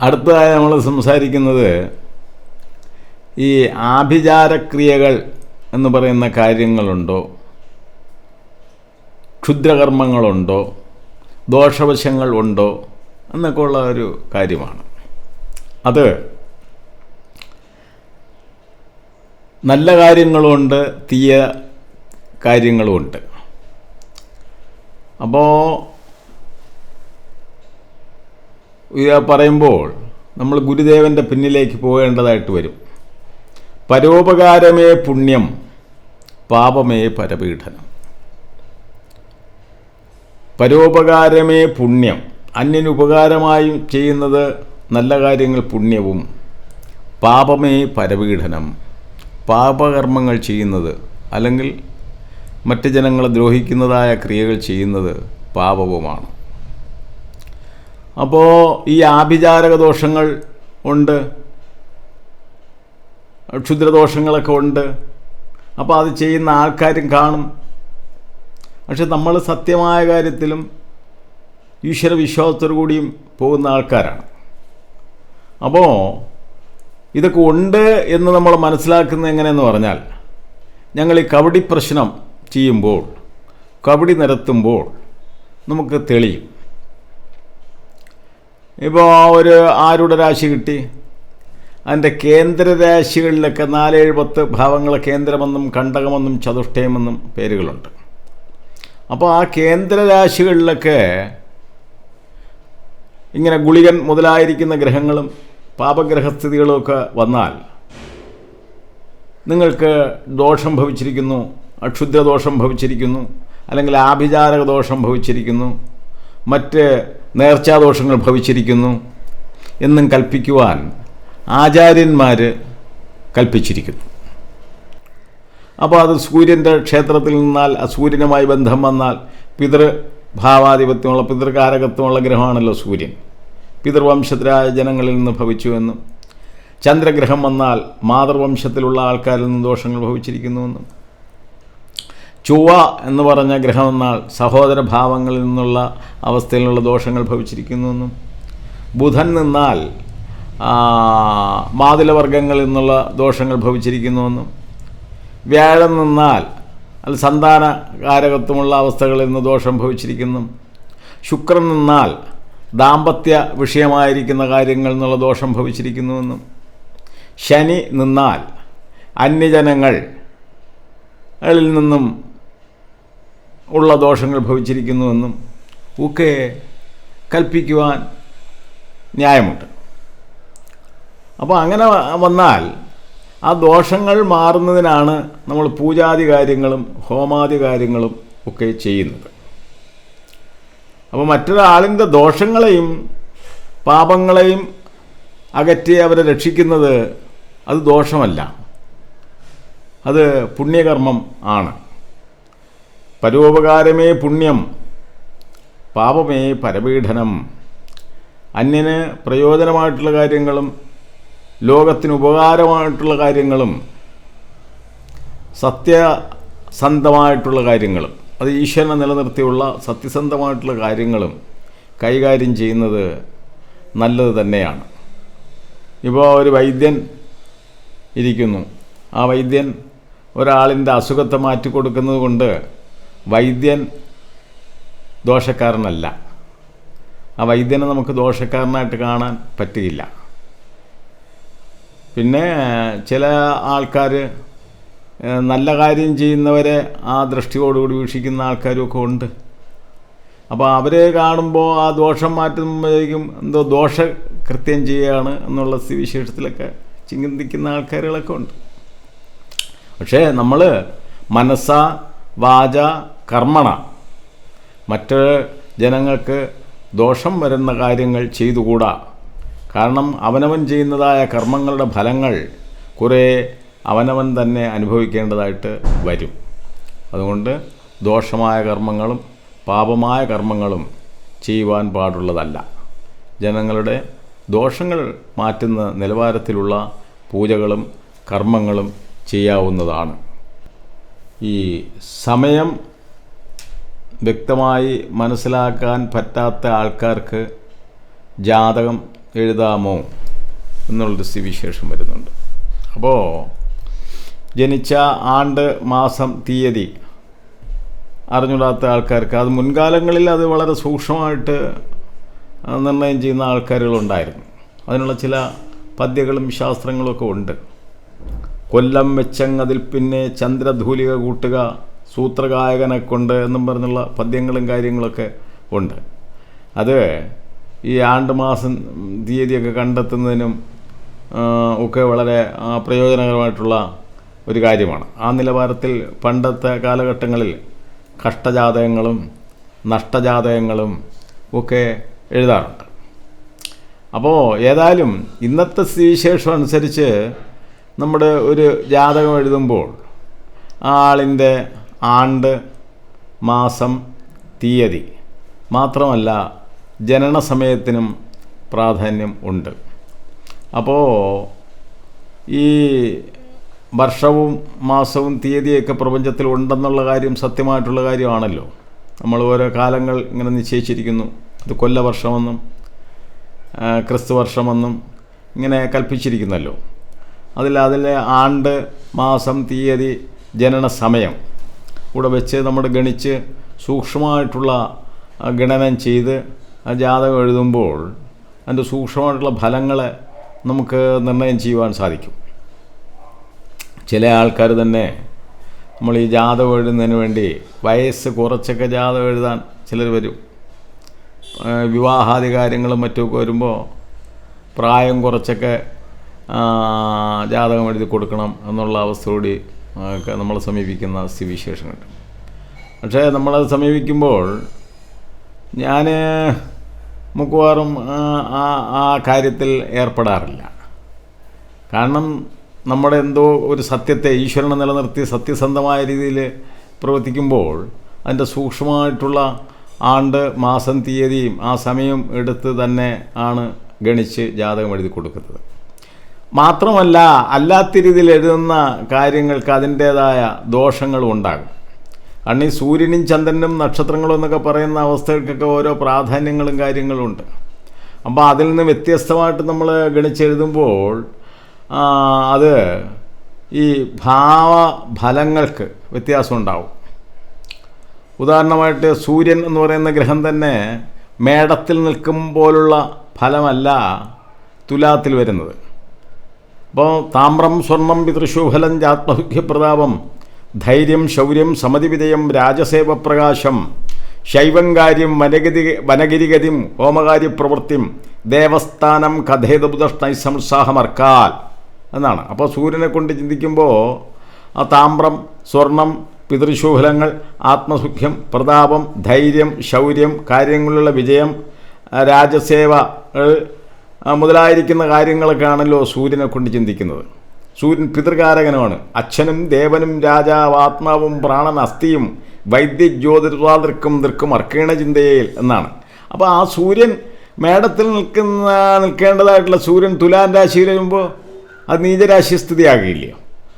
അടുത്തതായി നമ്മൾ സംസാരിക്കുന്നത് ഈ ആഭിചാരക്രിയകൾ എന്ന് പറയുന്ന കാര്യങ്ങളുണ്ടോ? ക്ഷുദ്രകർമ്മങ്ങളുണ്ടോ? ദോഷവശങ്ങൾ ഉണ്ടോ എന്നൊക്കെ ഉള്ള ഒരു കാര്യമാണ്. അത് നല്ല കാര്യങ്ങളുമുണ്ട് തീയ കാര്യങ്ങളുമുണ്ട് അപ്പോൾ പറയുമ്പോൾ നമ്മൾ ഗുരുദേവന്റെ പിന്നിലേക്ക് പോകേണ്ടതായിട്ട് വരും. പരോപകാരമേ പുണ്യം പാപമേ പരപീഡനം. പരോപകാരമേ പുണ്യം. അന്യന് ഉപകാരമായും ചെയ്യുന്നത് നല്ല കാര്യങ്ങൾ പുണ്യവും. പാപമേ പരപീഡനം. പാപകർമ്മങ്ങൾ ചെയ്യുന്നത് അല്ലെങ്കിൽ മറ്റ് ജനങ്ങളെ ദ്രോഹിക്കുന്നതായ ക്രിയകൾ ചെയ്യുന്നത് പാപവുമാണ്. അപ്പോൾ ഈ ആഭിചാരക ദോഷങ്ങൾ ഉണ്ട്. ക്ഷുദ്രദോഷങ്ങളൊക്കെ ഉണ്ട്. അപ്പോൾ അത് ചെയ്യുന്ന ആൾക്കാരും കാണും. പക്ഷെ നമ്മൾ സത്യമായ കാര്യത്തിലും ഈശ്വര വിശ്വാസത്തോടു കൂടിയും പോകുന്ന ആൾക്കാരാണ്. അപ്പോൾ ഇതൊക്കെ ഉണ്ട് എന്ന് നമ്മൾ മനസ്സിലാക്കുന്നത് എങ്ങനെയെന്ന് പറഞ്ഞാൽ ഞങ്ങൾ ഈ കബഡി പ്രശ്നം ചെയ്യുമ്പോൾ കബഡി നിരത്തുമ്പോൾ നമുക്ക് തെളിയും. ഇപ്പോൾ ഒരു ആരുടെ രാശി കിട്ടി? അതിന്റെ കേന്ദ്രരാശികളിലൊക്കെ നാലേഴ് പത്ത് ഭാവങ്ങളെ കേന്ദ്രമെന്നും കണ്ടകമെന്നും ചതുഷ്ടയമെന്നും പേരുകളുണ്ട്. അപ്പോൾ ആ കേന്ദ്ര കേന്ദ്രരാശികളിലൊക്കെ ഇങ്ങനെ ഗുളികൻ മുതലായിരിക്കുന്ന ഗ്രഹങ്ങളും പാപഗ്രഹസ്ഥിതികളും ഒക്കെ വന്നാൽ നിങ്ങൾക്ക് ദോഷം ഭവിച്ചിരിക്കുന്നു അക്ഷുദ്രദോഷം ഭവിച്ചിരിക്കുന്നു അല്ലെങ്കിൽ ആഭിചാരക ദോഷം ഭവിച്ചിരിക്കുന്നു മറ്റ് നേർച്ചാദോഷങ്ങൾ ഭവിച്ചിരിക്കുന്നു എന്നും കൽപ്പിക്കുവാൻ ആചാര്യന്മാർ കൽപ്പിച്ചിരിക്കുന്നു. അപ്പോൾ അത് സൂര്യന്റെ ക്ഷേത്രത്തിൽ നിന്നാൽ സൂര്യനുമായി ബന്ധം വന്നാൽ പിതൃ ഭാവാധിപത്യമുള്ള പിതൃകാരകത്വമുള്ള ഗ്രഹമാണല്ലോ സൂര്യൻ. പിതൃവംശത്തിലായ ജനങ്ങളിൽ നിന്ന് ഭവിച്ചു എന്നും ചന്ദ്രഗ്രഹം വന്നാൽ മാതൃവംശത്തിലുള്ള ആൾക്കാരിൽ നിന്ന് ദോഷങ്ങൾ ഭവിച്ചിരിക്കുന്നുവെന്നും ചൊവ്വ എന്ന് പറഞ്ഞ ഗ്രഹം വന്നാൽ സഹോദര ഭാവങ്ങളിൽ നിന്നുള്ള അവസ്ഥയിലുള്ള ദോഷങ്ങൾ ഭവിച്ചിരിക്കുന്നുവെന്നും ബുധൻ നിന്നാൽ മാതുലവർഗങ്ങളിൽ നിന്നുള്ള ദോഷങ്ങൾ ഭവിച്ചിരിക്കുന്നുവെന്നും വ്യാഴം നിന്നാൽ അത് സന്താന കാരകത്വമുള്ള അവസ്ഥകളിൽ നിന്ന് ദോഷം ഭവിച്ചിരിക്കുന്നു. ശുക്രൻ നിന്നാൽ ദാമ്പത്യ വിഷയമായിരിക്കുന്ന കാര്യങ്ങളിൽ നിന്നുള്ള ദോഷം ഭവിച്ചിരിക്കുന്നുവെന്നും. ശനി നിന്നാൽ അന്യജനങ്ങൾ ളിൽ നിന്നും ഉള്ള ദോഷങ്ങൾ ഭവിച്ചിരിക്കുന്നുവെന്നും ഒക്കെ കൽപ്പിക്കുവാൻ ന്യായമുണ്ട്. അപ്പോൾ അങ്ങനെ വന്നാൽ ആ ദോഷങ്ങൾ മാറുന്നതിനാണ് നമ്മൾ പൂജാതി കാര്യങ്ങളും ഹോമാദി കാര്യങ്ങളും ഒക്കെ ചെയ്യുന്നത്. അപ്പോൾ മറ്റൊരാളിന്റെ ദോഷങ്ങളെയും പാപങ്ങളെയും അകറ്റി അവരെ രക്ഷിക്കുന്നത് അത് ദോഷമല്ല. അത് പുണ്യകർമ്മം ആണ്. പരോപകാരമേ പുണ്യം പാപമേ പരപീഠനം അന്യന് പ്രയോജനമായിട്ടുള്ള കാര്യങ്ങളും ലോകത്തിന് ഉപകാരമായിട്ടുള്ള കാര്യങ്ങളും സത്യസന്ധമായിട്ടുള്ള കാര്യങ്ങളും അത് ഈശ്വരനെ നിലനിർത്തിയുള്ള സത്യസന്ധമായിട്ടുള്ള കാര്യങ്ങളും കൈകാര്യം ചെയ്യുന്നത് നല്ലത് തന്നെയാണ്. ഇപ്പോൾ ഒരു വൈദ്യൻ ഇരിക്കുന്നു. ആ വൈദ്യൻ ഒരാളിന്റെ അസുഖത്തെ മാറ്റിക്കൊടുക്കുന്നത് കൊണ്ട് വൈദ്യൻ ദോഷക്കാരനല്ല. ആ വൈദ്യനെ നമുക്ക് ദോഷക്കാരനായിട്ട് കാണാൻ പറ്റുകയില്ല. പിന്നെ ചില ആൾക്കാർ നല്ല കാര്യം ചെയ്യുന്നവരെ ആ ദൃഷ്ടിയോടുകൂടി വീക്ഷിക്കുന്ന ആൾക്കാരുമൊക്കെ ഉണ്ട്. അപ്പോൾ അവരെ കാണുമ്പോൾ ആ ദോഷം മാറ്റുമ്പോഴേക്കും എന്തോ ദോഷ കൃത്യം ചെയ്യുകയാണ് എന്നുള്ള സ്ഥിതിവിശേഷത്തിലൊക്കെ ചിന്തിക്കുന്ന ആൾക്കാരുകളൊക്കെ ഉണ്ട്. പക്ഷേ നമ്മൾ മനസ്സ വാച കർമ്മണ മറ്റ് ജനങ്ങൾക്ക് ദോഷം വരുന്ന കാര്യങ്ങൾ ചെയ്തുകൂടാ കാരണം അവനവൻ ചെയ്യുന്നതായ കർമ്മങ്ങളുടെ ഫലങ്ങൾ കുറേ അവനവൻ തന്നെ അനുഭവിക്കേണ്ടതായിട്ട് വരും. അതുകൊണ്ട് ദോഷമായ കർമ്മങ്ങളും പാപമായ കർമ്മങ്ങളും ചെയ്യുവാൻ പാടുള്ളതല്ല. ജനങ്ങളുടെ ദോഷങ്ങൾ മാറ്റുന്ന നിലവാരത്തിലുള്ള പൂജകളും കർമ്മങ്ങളും ചെയ്യാവുന്നതാണ്. ഈ സമയം വ്യക്തമായി മനസ്സിലാക്കാൻ പറ്റാത്ത ആൾക്കാർക്ക് ജാതകം എഴുതാമോ എന്നുള്ളൊരു സ്ഥിതിവിശേഷം വരുന്നുണ്ട്. അപ്പോൾ ജനിച്ച ആണ്ട് മാസം തീയതി അറിഞ്ഞൂടാത്ത ആൾക്കാർക്ക് അത് മുൻകാലങ്ങളിൽ അത് വളരെ സൂക്ഷ്മമായിട്ട് നിർണയം ചെയ്യുന്ന ആൾക്കാരുകളുണ്ടായിരുന്നു. അതിനുള്ള ചില പദ്യങ്ങളും ശാസ്ത്രങ്ങളും ഒക്കെ ഉണ്ട്. കൊല്ലം വെച്ചങ്ങതിൽ പിന്നെ ചന്ദ്രധൂലിക കൂട്ടുക സൂത്രഗായകനെ കൊണ്ട് എന്നും പറഞ്ഞുള്ള പദ്യങ്ങളും കാര്യങ്ങളൊക്കെ ഉണ്ട്. അത് ഈ ആണ്ട് മാസം തീയതിയൊക്കെ കണ്ടെത്തുന്നതിനും ഒക്കെ വളരെ പ്രയോജനകരമായിട്ടുള്ള ഒരു കാര്യമാണ്. ആ നിലവാരത്തിൽ പണ്ടത്തെ കാലഘട്ടങ്ങളിൽ കഷ്ടജാതകങ്ങളും നഷ്ടജാതകങ്ങളും ഒക്കെ എഴുതാറുണ്ട്. അപ്പോൾ ഏതായാലും ഇന്നത്തെ സ്ഥിതിവിശേഷം അനുസരിച്ച് നമ്മുടെ ഒരു ജാതകം എഴുതുമ്പോൾ ആ ആളിന്റെ ആണ്ട് മാസം തീയതി മാത്രമല്ല ജനന സമയത്തിനും പ്രാധാന്യം ഉണ്ട്. അപ്പോൾ ഈ വർഷവും മാസവും തീയതിയൊക്കെ പ്രപഞ്ചത്തിൽ ഉണ്ടെന്നുള്ള കാര്യം സത്യമായിട്ടുള്ള കാര്യമാണല്ലോ. നമ്മൾ ഓരോ കാലങ്ങൾ ഇങ്ങനെ നിശ്ചയിച്ചിരിക്കുന്നു. അത് കൊല്ലവർഷമെന്നും ക്രിസ്തു വർഷമെന്നും ഇങ്ങനെ കൽപ്പിച്ചിരിക്കുന്നല്ലോ. അതിൽ അതിലെ ആണ്ട് മാസം തീയതി ജനന സമയം കൂടെ വെച്ച് നമ്മൾ ഗണിച്ച് സൂക്ഷ്മമായിട്ടുള്ള ഗണനം ചെയ്ത് ആ ജാതകം എഴുതുമ്പോൾ അതിന്റെ സൂക്ഷ്മമായിട്ടുള്ള ഫലങ്ങളെ നമുക്ക് നിർണയം ചെയ്യുവാൻ സാധിക്കും. ചില ആൾക്കാർ തന്നെ നമ്മൾ ഈ ജാതകം എഴുതുന്നതിന് വേണ്ടി വയസ്സ് കുറച്ചൊക്കെ ജാതകം എഴുതാൻ ചിലർ വരും. വിവാഹാദി കാര്യങ്ങളും മറ്റുമൊക്കെ വരുമ്പോൾ പ്രായം കുറച്ചൊക്കെ ജാതകം എഴുതി കൊടുക്കണം എന്നുള്ള അവസ്ഥയോടി നമ്മളെ സമീപിക്കുന്ന സ്ഥിതിവിശേഷങ്ങളുണ്ട്. പക്ഷേ നമ്മളത് സമീപിക്കുമ്പോൾ ഞാൻ മിക്കവാറും ആ, ആ കാര്യത്തിൽ ഏർപ്പെടാറില്ല. കാരണം നമ്മുടെ എന്തോ ഒരു സത്യത്തെ ഈശ്വരനെ നിലനിർത്തി സത്യസന്ധമായ രീതിയിൽ പ്രവർത്തിക്കുമ്പോൾ അതിന്റെ സൂക്ഷ്മമായിട്ടുള്ള ആണ്ട് മാസം തീയതിയും ആ സമയം എടുത്ത് തന്നെ ആണ് ഗണിച്ച് ജാതകം എഴുതി കൊടുക്കുന്നത്. മാത്രമല്ല അല്ലാത്ത രീതിയിൽ എഴുതുന്ന കാര്യങ്ങൾക്ക് അതിന്റേതായ ദോഷങ്ങളും ഉണ്ടാകും. ഈ സൂര്യനും ചന്ദ്രനും നക്ഷത്രങ്ങളും എന്നൊക്കെ പറയുന്ന അവസ്ഥകൾക്കൊക്കെ ഓരോ പ്രാധാന്യങ്ങളും കാര്യങ്ങളും ഉണ്ട് അപ്പോൾ അതിൽ നിന്ന് വ്യത്യസ്തമായിട്ട് നമ്മൾ ഗണിച്ചെഴുതുമ്പോൾ അത് ഈ ഭാവ ഫലങ്ങൾക്ക് വ്യത്യാസം ഉണ്ടാവും ഉദാഹരണമായിട്ട് സൂര്യൻ എന്ന് പറയുന്ന ഗ്രഹം തന്നെ മേടത്തിൽ നിൽക്കും പോലുള്ള ഫലമല്ല തുലാത്തിൽ വരുന്നത്. അപ്പോൾ താമ്രം സ്വർണം പിതൃശുഫലം ജാത്മഹുഖ്യപ്രതാപം ധൈര്യം ശൗര്യം സമതിവിധയം രാജസേവപ്രകാശം ശൈവങ്കാര്യം വനഗതി വനഗിരിഗതിം ഹോമകാര്യപ്രവൃത്തിം ദേവസ്ഥാനം കഥേതബുദഷ്ണൈ സംസാഹമർക്കാൽ എന്നാണ്. അപ്പോൾ സൂര്യനെ കൊണ്ട് ചിന്തിക്കുമ്പോൾ ആ താമ്രം സ്വർണം പിതൃശൂഹലങ്ങൾ ആത്മസുഖ്യം പ്രതാപം ധൈര്യം ശൗര്യം കാര്യങ്ങളിലുള്ള വിജയം രാജസേവകൾ മുതലായിരിക്കുന്ന കാര്യങ്ങളൊക്കെ ആണല്ലോ സൂര്യനെ കൊണ്ട് ചിന്തിക്കുന്നത്. സൂര്യൻ പിതൃകാരകനുമാണ്. അച്ഛനും ദേവനും രാജാവ് ആത്മാവും പ്രാണൻ അസ്ഥിയും വൈദ്യജ്യോതിർവാതൃക്കും ദൃക്കും അർക്കീണ ചിന്തയിൽ എന്നാണ്. അപ്പോൾ ആ സൂര്യൻ മേടത്തിൽ നിൽക്കുന്ന നിൽക്കേണ്ടതായിട്ടുള്ള സൂര്യൻ തുലാൻ രാശിയിൽ വരുമ്പോൾ അത് നീചരാശി സ്ഥിതിയാകില്ലയോ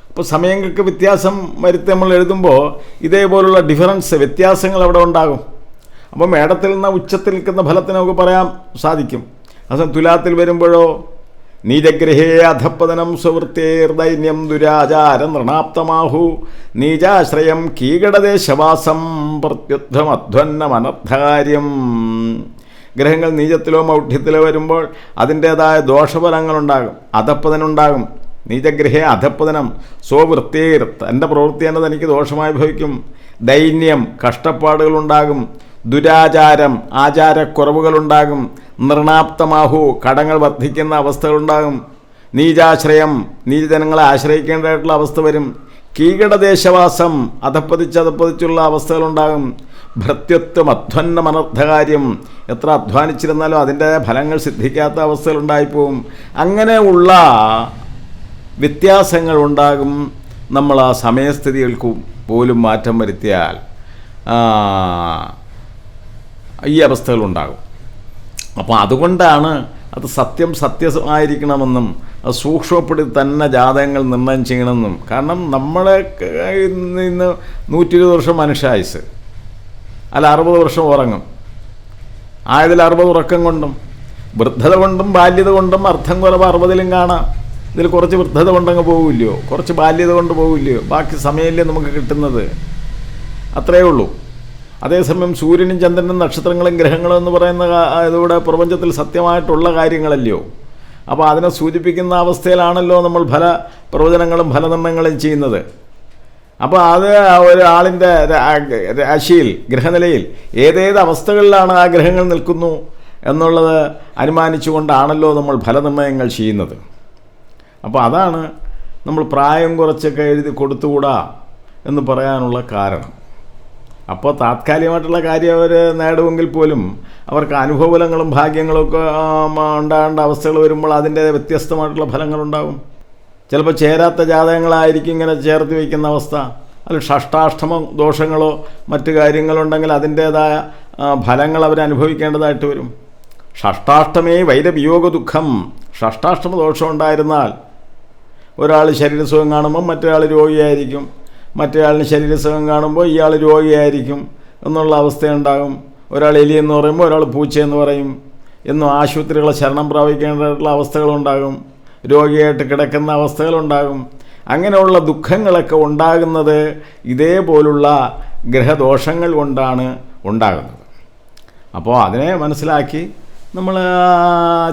അപ്പോൾ സമയങ്ങൾക്ക് വ്യത്യാസം വരുത്തി നമ്മൾ എഴുതുമ്പോൾ ഇതേപോലുള്ള ഡിഫറൻസ് വ്യത്യാസങ്ങൾ അവിടെ ഉണ്ടാകും. അപ്പോൾ മേടത്തിൽ നിന്ന് ഉച്ചത്തിൽ നിൽക്കുന്ന ഫലത്തിന് നമുക്ക് പറയാൻ സാധിക്കും. അത് തുലാത്തിൽ വരുമ്പോഴോ നീചഗ്രഹേ അധപ്പതനം സുവൃത്തേർദൈന്യം ദുരാചാര നൃണാപ്തമാഹു. നീചാശ്രയം കീകടദേശവാസം പ്രത്യുദ്ധമധ്വന്നമനർത്ഥകാര്യം ഗ്രഹങ്ങൾ നീചത്തിലോ മൗഢ്യത്തിലോ വരുമ്പോൾ അതിന്റേതായ ദോഷഫലങ്ങളുണ്ടാകും അധപ്പതനുണ്ടാകും നീചഗ്രഹേ അധപ്പതനം സ്വവൃത്തേർ തന്റെ പ്രവൃത്തി തന്നെ തനിക്ക് ദോഷമായി ഭവിക്കും. ദൈന്യം കഷ്ടപ്പാടുകളുണ്ടാകും. ദുരാചാരം ആചാരക്കുറവുകളുണ്ടാകും. നിർണാപ്തമാഹോ കടങ്ങൾ വർദ്ധിക്കുന്ന അവസ്ഥകളുണ്ടാകും. നീചാശ്രയം നീചജനങ്ങളെ ആശ്രയിക്കേണ്ടതായിട്ടുള്ള അവസ്ഥ വരും. കീകടദേശവാസം അധപ്പതിച്ച് അധപ്പതിച്ചുള്ള അവസ്ഥകളുണ്ടാകും. ഭൃത്യത്വം അധ്വന്നം അനർത്ഥകാര്യം എത്ര അധ്വാനിച്ചിരുന്നാലും അതിന്റെ ഫലങ്ങൾ സിദ്ധിക്കാത്ത അവസ്ഥകളുണ്ടായിപ്പോവും. അങ്ങനെയുള്ള വ്യത്യാസങ്ങൾ ഉണ്ടാകും. നമ്മൾ ആ സമയസ്ഥിതികൾക്ക് പോലും മാറ്റം വരുത്തിയാൽ. ഈ അവസ്ഥകളുണ്ടാകും. അപ്പോൾ അതുകൊണ്ടാണ് അത് സത്യം സത്യമായിരിക്കണമെന്നും അത് സൂക്ഷ്മപ്പെടുത്തി തന്നെ ജാതകങ്ങൾ നിർണയം ചെയ്യണമെന്നും. കാരണം നമ്മളെ ഇന്ന് നൂറ്റി ഇരുപത് വർഷം മനുഷ്യായുസ്. അല്ല അറുപത് വർഷം ഉറങ്ങും. ആയതിൽ അറുപത് ഉറക്കം കൊണ്ടും വൃദ്ധത കൊണ്ടും ബാല്യത കൊണ്ടും അർത്ഥം കുറവ് അറുപതിലും കാണാം. ഇതിൽ കുറച്ച് വൃദ്ധത കൊണ്ടങ്ങ് പോകില്ലയോ കുറച്ച് ബാല്യത കൊണ്ട് പോകില്ലയോ ബാക്കി സമയമല്ലേ നമുക്ക് കിട്ടുന്നത്? അത്രയേ ഉള്ളൂ. അതേസമയം സൂര്യനും ചന്ദ്രനും നക്ഷത്രങ്ങളും ഗ്രഹങ്ങളും എന്ന് പറയുന്ന ഇതിവിടെ പ്രപഞ്ചത്തിൽ സത്യമായിട്ടുള്ള കാര്യങ്ങളല്ലയോ? അപ്പോൾ അതിനെ സൂചിപ്പിക്കുന്ന അവസ്ഥയിലാണല്ലോ നമ്മൾ ഫല പ്രവചനങ്ങളും ഫലനിർണയങ്ങളും ചെയ്യുന്നത്. അപ്പോൾ അത് ഒരാളിന്റെ രാശിയിൽ ഗ്രഹനിലയിൽ ഏതേത് അവസ്ഥകളിലാണ് ആ ഗ്രഹങ്ങൾ നിൽക്കുന്നു എന്നുള്ളത് അനുമാനിച്ചുകൊണ്ടാണല്ലോ നമ്മൾ ഫലനിർണയങ്ങൾ ചെയ്യുന്നത്. അപ്പോൾ അതാണ് നമ്മൾ പ്രായം കുറച്ചൊക്കെ എഴുതി കൊടുത്തുകൂടാ എന്ന് പറയാനുള്ള കാരണം. അപ്പോൾ താത്കാലികമായിട്ടുള്ള കാര്യം അവർ നേടുമെങ്കിൽ പോലും അവർക്ക് അനുഭവഫലങ്ങളും ഭാഗ്യങ്ങളും ഒക്കെ ഉണ്ടാകേണ്ട അവസ്ഥകൾ വരുമ്പോൾ അതിന്റെ വ്യത്യസ്തമായിട്ടുള്ള ഫലങ്ങളുണ്ടാകും. ചിലപ്പോൾ ചേരാത്ത ജാതകങ്ങളായിരിക്കും ഇങ്ങനെ ചേർത്ത് വയ്ക്കുന്ന അവസ്ഥ. അല്ല ഷഷ്ടാഷ്ടമ ദോഷങ്ങളോ മറ്റു കാര്യങ്ങളുണ്ടെങ്കിൽ അതിന്റേതായ ഫലങ്ങൾ അവർ അനുഭവിക്കേണ്ടതായിട്ട് വരും. ഷഷ്ടാഷ്ടമേ വൈരവിയോഗ ദുഃഖം. ഷഷ്ടാഷ്ടമ ദോഷം ഉണ്ടായിരുന്നാൽ ഒരാൾ ശരീരസുഖം കാണുമ്പം മറ്റൊരാൾ രോഗിയായിരിക്കും. മറ്റൊരാളിന് ശരീരസുഖം കാണുമ്പോൾ ഇയാൾ രോഗിയായിരിക്കും എന്നുള്ള അവസ്ഥയുണ്ടാകും. ഒരാൾ എലി എന്ന് പറയുമ്പോൾ ഒരാൾ പൂച്ചയെന്ന് പറയും. എന്നും ആശുപത്രികളെ ശരണം പ്രാപിക്കേണ്ടതായിട്ടുള്ള അവസ്ഥകളുണ്ടാകും. രോഗിയായിട്ട് കിടക്കുന്ന അവസ്ഥകളുണ്ടാകും. അങ്ങനെയുള്ള ദുഃഖങ്ങളൊക്കെ ഉണ്ടാകുന്നത് ഇതേപോലുള്ള ഗ്രഹദോഷങ്ങൾ കൊണ്ടാണ് ഉണ്ടാകുന്നത്. അപ്പോൾ അതിനെ മനസ്സിലാക്കി നമ്മൾ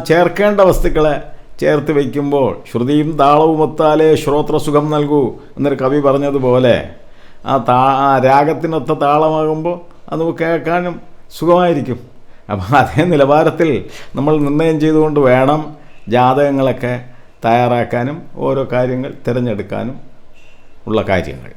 ചേർക്കേണ്ട വസ്തുക്കളെ ചേർത്ത് വയ്ക്കുമ്പോൾ ശ്രുതിയും താളവും ഒത്താലേ ശ്രോത്രസുഖം നൽകൂ എന്നൊരു കവി പറഞ്ഞതുപോലെ ആ താ രാഗത്തിനൊത്ത താളമാകുമ്പോൾ അത് കേൾക്കാനും സുഖമായിരിക്കും. അപ്പോൾ അതേ നിലവാരത്തിൽ നമ്മൾ നിർണയം ചെയ്തുകൊണ്ട് വേണം ജാതകങ്ങളൊക്കെ തയ്യാറാക്കാനും ഓരോ കാര്യങ്ങൾ തിരഞ്ഞെടുക്കാനും ഉള്ള കാര്യങ്ങൾ.